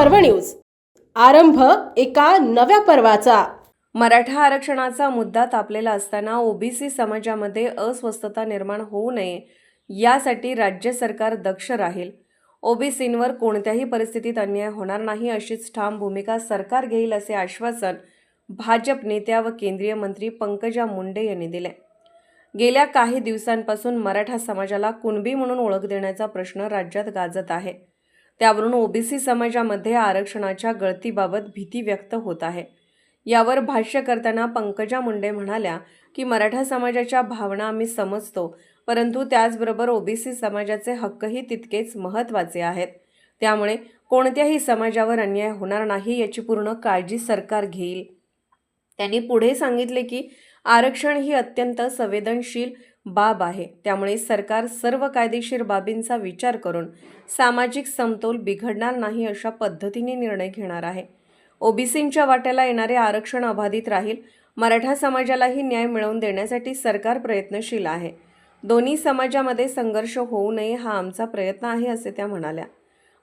पर्व न्यूज. आरंभ एका नव्या पर्वाचा. मराठा आरक्षणाचा मुद्दा तापलेला असताना ओबीसी समाजामध्ये अस्वस्थता निर्माण होऊ नये यासाठी राज्य सरकार दक्ष राहील. ओबीसींवर कोणत्याही परिस्थितीत अन्याय होणार नाही अशीच ठाम भूमिका सरकार घेईल असे आश्वासन भाजप नेत्या व केंद्रीय मंत्री पंकजा मुंडे यांनी दिले. गेल्या काही दिवसांपासून मराठा समाजाला कुणबी म्हणून ओळख देण्याचा प्रश्न राज्यात गाजत आहे. त्यावरून ओबीसी समाजामध्ये आरक्षणाच्या गळतीबाबत भीती व्यक्त होत आहे. यावर भाष्य करताना पंकजा मुंडे म्हणाल्या की मराठा समाजाच्या भावना आम्ही समजतो परंतु त्याचबरोबर ओबीसी समाजाचे हक्कही तितकेच महत्त्वाचे आहेत. त्यामुळे कोणत्याही समाजावर अन्याय होणार नाही याची पूर्ण काळजी सरकार घेईल. त्यांनी पुढे सांगितले की आरक्षण ही अत्यंत संवेदनशील बाब आहे. त्यामुळे सरकार सर्व कायदेशीर बाबींचा विचार करून सामाजिक समतोल बिघडणार नाही अशा पद्धतीने निर्णय घेणार आहे. ओबीसींच्या वाट्याला येणारे आरक्षण अबाधित राहील मराठा समाजालाही न्याय मिळवून देण्यासाठी सरकार प्रयत्नशील आहे. दोन्ही समाजामध्ये संघर्ष होऊ नये हा आमचा प्रयत्न आहे असे त्या म्हणाल्या.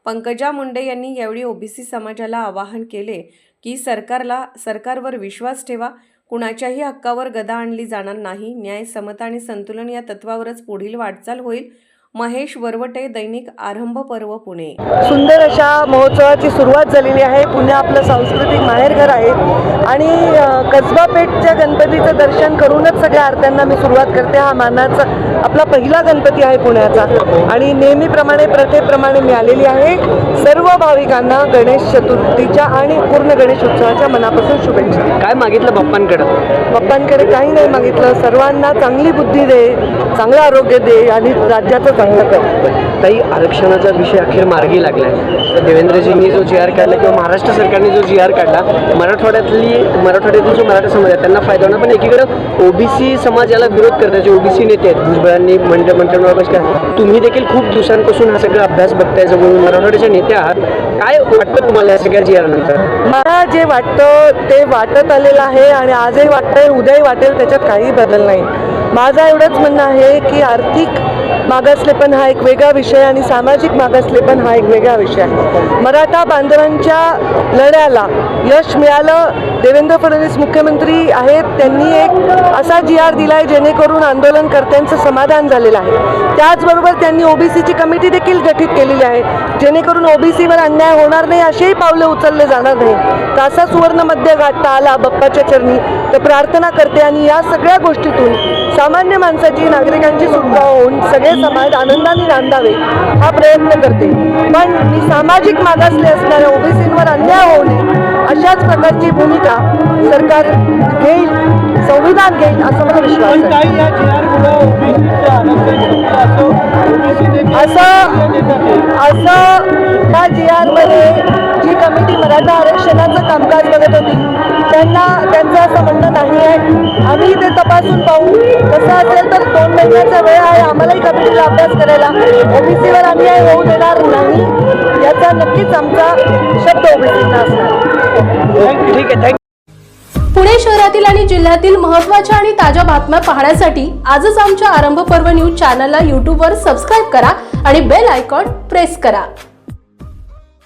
पंकजा मुंडे यांनी यावेळी ओबीसी समाजाला आवाहन केले की सरकारला सरकारवर विश्वास ठेवा कुणाच्याही हक्कावर गदा आणली जाणार नाही. न्याय समता आणि संतुलन या तत्वावरच पुढील वाटचाल होईल. महेश वरवटे दैनिक आरंभ पर्व पुणे. सुंदर अशा महोत्सवाची सुरुवात झालेली आहे. पुणे आपलं सांस्कृतिक माहेरघर आहे. आणि कसबा पेठच्या गणपतीचं दर्शन करूनच सगळ्या आरत्यांना मी सुरुवात करते. हा मानाचा आपला पहिला गणपती आहे पुण्याचा. आणि नेहमीप्रमाणे प्रथेप्रमाणे मी आलेली आहे. सर्व भाविकांना गणेश चतुर्थीच्या आणि पूर्ण गणेश उत्सवाच्या मनापासून शुभेच्छा. काय मागितलं बाप्पांकडं? बाप्पांकडे काही नाही मागितलं. सर्वांना चांगली बुद्धी दे चांगलं आरोग्य दे आणि राज्याचं चांगलं कर ताई आरक्षणाचा विषय अखेर मार्गी लागलाय. आहे देवेंद्रजींनी जो जी आर काढला किंवा महाराष्ट्र सरकारने जो जी आर काढला मराठवाड्यातली मराठवाड्यातील जो मराठा समाज आहे त्यांना फायदा होणार पण एकीकडे ओबीसी समाज याला विरोध करतात जे ओबीसी नेते आहेत भुजबळांनी मंडळ मंत्रिमंडळ तुम्ही देखील खूप दिवसांपासून हा सगळा अभ्यास बघताय जवळ मराठवाड्याच्या नेते आहात. काय वाटतं तुम्हाला या सगळ्या जी आर नंतर? मला जे वाटतं ते वाटत आलेलं आहे आणि आजही वाटतंय उद्याही वाटेल त्याच्यात काही बदल नाही. माझं एवढंच म्हणणं आहे की आर्थिक मागासलेपण हा एक वेगळा विषय आणि सामाजिक मागासलेपण हा एक वेगळा विषय आहे. मराठा बांधवांच्या लढ्याला यश मिळालं. देवेंद्र फडणवीस मुख्यमंत्री आहेत. त्यांनी एक असा जी आर दिला आहे जेणेकरून आंदोलनकर्त्यांचं समाधान झालेलं आहे. त्याचबरोबर त्यांनी ओबीसीची कमिटी देखील गठीत केलेली आहे. जेणेकरून ओबीसीवर अन्याय होणार नाही असेही पावलं उचलले जाणार नाही. तर असा सुवर्ण मध्य गाठता आला बाप्पाच्या चरणी. तर प्रार्थना करते आणि या सगळ्या गोष्टीतून सामान्य माणसाची नागरिकांची सुटका होऊन सगळे समाज आनंदाने नांदावे हा प्रयत्न करते. पण मी सामाजिक मागासले असणाऱ्या ओबीसींवर अन्याय होऊ नये अशाच प्रकारची भूमिका सरकार घेईल संविधान घेईल असं मला विश्वास असं असं त्या जी आरमध्ये जी कमिटी मराठा आरक्षणाचं कामकाज बघत होती त्यांना त्यांचं असं म्हणणं नाही आहे. आम्ही ते तपासून पाहू. कसं असेल तर दोन महिन्याचा वेळ आहे कमिटीला अभ्यास करायला ओबीसीवर अन्याय होऊ देणार नाही. याचा नक्कीच आमचा शब्द ओबीसीचा असणार. ठीक आहे. थँक्यू पुणे शहरातील आणि जिल्ह्यातील महत्त्वाच्या आणि ताज्या बातम्या पाहण्यासाठी आजच आमच्या आरंभ पर्व न्यूज चॅनलला यूट्यूबवर सबस्क्राईब करा आणि बेल आयकॉन प्रेस करा.